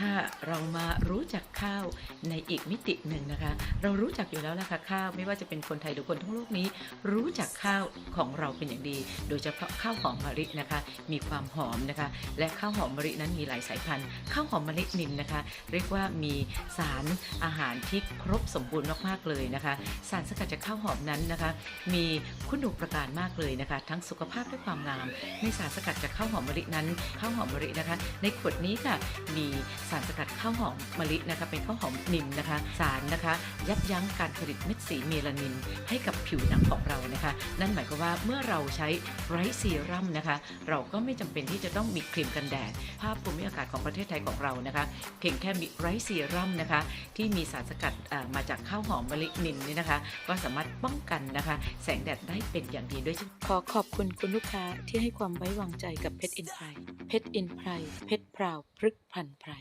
ค่ะ เรามารู้จักข้าวในอีกมิติหนึ่งนะคะ เรารู้จักอยู่แล้วล่ะค่ะข้าวไม่ว่าจะเป็นคนไทยหรือคนทั้งโลกนี้ รู้จักข้าวของเราเป็นอย่างดี โดยเฉพาะข้าวหอมมะลินะคะ มีความหอมนะคะ และข้าวหอมมะลินั้นมีหลายสายพันธุ์ ข้าวหอมมะลินินนะคะ เรียกว่ามีสารอาหารที่ครบสมบูรณ์มากๆเลยนะคะ สารสกัดจากข้าวหอมนั้นนะคะ มีคุณูปการมากเลยนะคะ ทั้งสุขภาพและความงามในสารสกัดจากข้าวหอมมะลินั้นข้าวหอมมะลินะคะ ในขวดนี้ค่ะมีสารสกัดข้าวหอมมะลินะคะเป็นข้าวหอมนินนะคะ สารนะคะยับยั้งการผลิตเม็ดสีเมลานิน ให้กับผิวหนังของเรานะคะ นั่นหมายความว่าเมื่อเราใช้ไรซ์ซีรัมนะคะ เราก็ไม่จำเป็นที่จะต้องมีครีมกันแดด ภาพภูมิอากาศของประเทศไทยของเรานะคะ เพียงแค่มีไรซ์ซีรัมนะคะ ที่มีสารสกัดมาจากข้าวหอมมะลินินนี่นะคะ ก็สามารถป้องกันนะคะ แสงแดดได้เป็นอย่างดีด้วยเช่นขอขอบคุณคุณลูกค้าที่ให้ความไว้วางใจกับเพชรอินไพรเพชรอินไพรเพชรพราวพฤกพันไพร